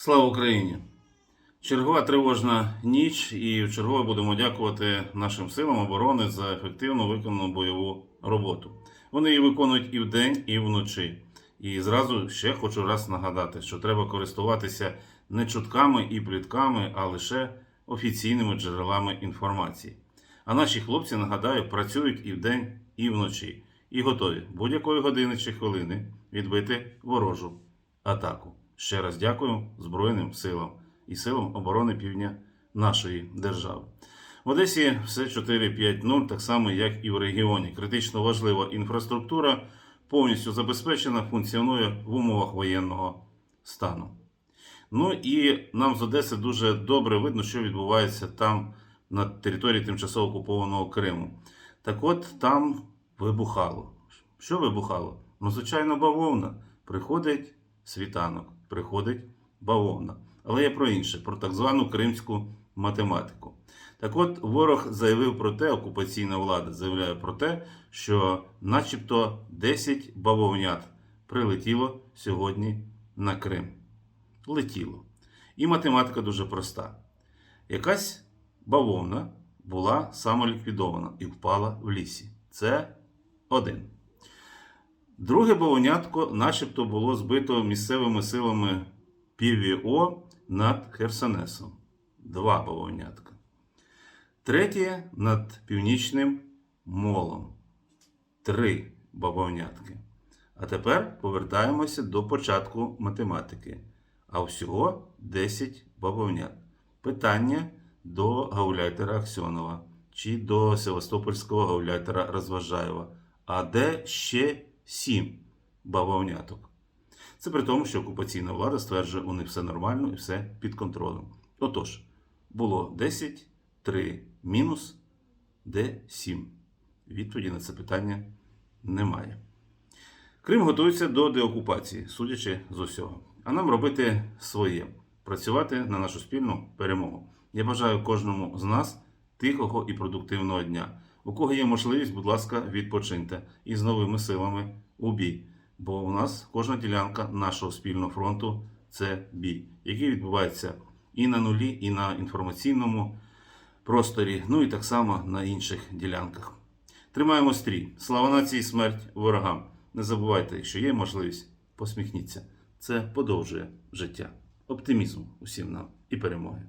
Слава Україні! Чергова тривожна ніч, і в чергове будемо дякувати нашим силам оборони за ефективно виконану бойову роботу. Вони її виконують і вдень, і вночі. І зразу ще хочу раз нагадати, що треба користуватися не чутками і плітками, а лише офіційними джерелами інформації. А наші хлопці, нагадаю, працюють і вдень, і вночі, і готові будь-якої години чи хвилини відбити ворожу атаку. Ще раз дякую Збройним силам і силам оборони півдня нашої держави. В Одесі все 4-5-0, так само, як і в регіоні. Критично важлива інфраструктура повністю забезпечена, функціонує в умовах воєнного стану. Ну і нам з Одеси дуже добре видно, що відбувається там на території тимчасово окупованого Криму. Так от там вибухало. Що вибухало? Ну, звичайно, бавовна. Приходить світанок, приходить бавовна. Але я про інше, про так звану кримську математику. Так от, ворог заявив про те, окупаційна влада заявляє про те, що начебто 10 бавовнят прилетіло сьогодні на Крим. Летіло. І математика дуже проста. Якась бавовна була самоліквідована і впала в лісі. Це один. Друге бавовнятко, начебто, було збито місцевими силами ПВО над Херсонесом. Два бавовнятка. Третє над північним молом. Три бавовнятки. А тепер повертаємося до початку математики. А всього 10 бавовнят. Питання до гауляйтера Аксьонова чи до Севастопольського гауляйтера Розважаєва. А де ще 7 бавовняток? Це при тому, що окупаційна влада стверджує, у них все нормально і все під контролем. Отож, було 10, 3 мінус, де 7. Відповіді на це питання немає. Крим готується до деокупації, судячи з усього. А нам робити своє працювати на нашу спільну перемогу. Я бажаю кожному з нас тихого і продуктивного дня. У кого є можливість, будь ласка, відпочиньте і з новими силами у бій. Бо у нас кожна ділянка нашого спільного фронту це бій, який відбувається і на нулі, і на інформаційному просторі, ну і так само на інших ділянках. Тримаємо стрій. Слава нації, смерть ворогам. Не забувайте, якщо є можливість, посміхніться. Це подовжує життя. Оптимізму усім нам і перемоги.